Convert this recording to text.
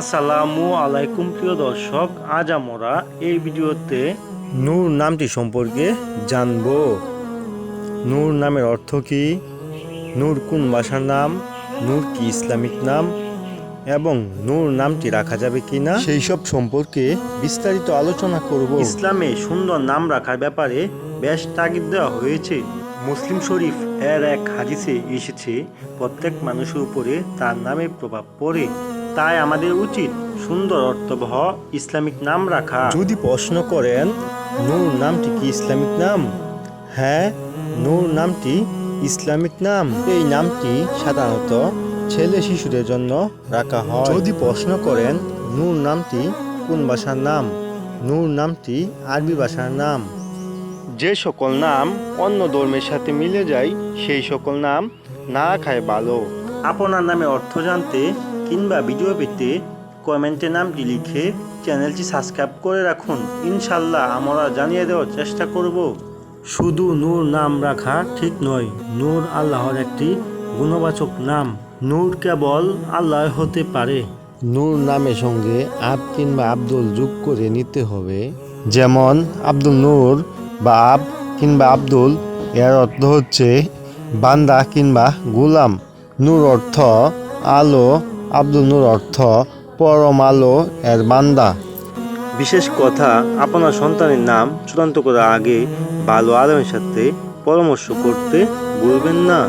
আসসালামু আলাইকুম প্রিয় দর্শক আজ আমরা এই ভিডিওতে নূর নামটি সম্পর্কে জানব। নূর নামের অর্থ কি? নূর কোন ভাষার নাম? নূর কি ইসলামিক নাম? এবং নূর নামটি রাখা যাবে কি না সেই সব সম্পর্কে বিস্তারিত আলোচনা করব। ইসলামে সুন্দর নাম রাখার ব্যাপারে বেশ তাগিদ দেওয়া হয়েছে। মুসলিম শরীফ এর এক হাদিসে এসেছে প্রত্যেক মানুষের উপরে তার নামের প্রভাব পড়ে। তাই আমাদের উচিত সুন্দর অর্থবহ ইসলামিক নাম রাখা। যদি প্রশ্ন করেন নূর নামটি কি ইসলামিক নাম? হ্যাঁ নূর নামটি ইসলামিক নাম। এই নামটি সাধারণত ছেলে শিশুদের জন্য রাখা হয়। যদি প্রশ্ন করেন নূর নামটি কোন ভাষার নাম? নূর নামটি আরবি ভাষার নাম। যে সকল নাম অন্য ধর্মের সাথে মিলে যায় সেই সকল নাম না রাখায় ভালো। আপনার নামে অর্থ জানতে কিংবা ভিডিও পেতে কমেন্টে নামটি লিখে চ্যানেলটি সাবস্ক্রাইব করে রাখুন। ইনশাল্লাহ আমরা জানিয়ে দেওয়ার চেষ্টা করব। শুধু নূর নাম রাখা ঠিক নয়, নূর আল্লাহর একটি গুণবাচক নাম। নূর কেবল আল্লাহ হতে পারে। নূর নামের সঙ্গে আব কিংবা আব্দুল যোগ করে নিতে হবে। যেমন, আব্দুল নূর বা আব কিংবা আব্দুল, এর অর্থ হচ্ছে বান্দা কিংবা গোলাম। নূর অর্থ আলো আব্দুল নূর অর্থ পরম আলো এর বান্দা। বিশেষ কথা, আপনার সন্তানের নাম চূড়ান্ত করার আগে ভালো আলমের সাথে পরামর্শ করতে ভুলবেন না।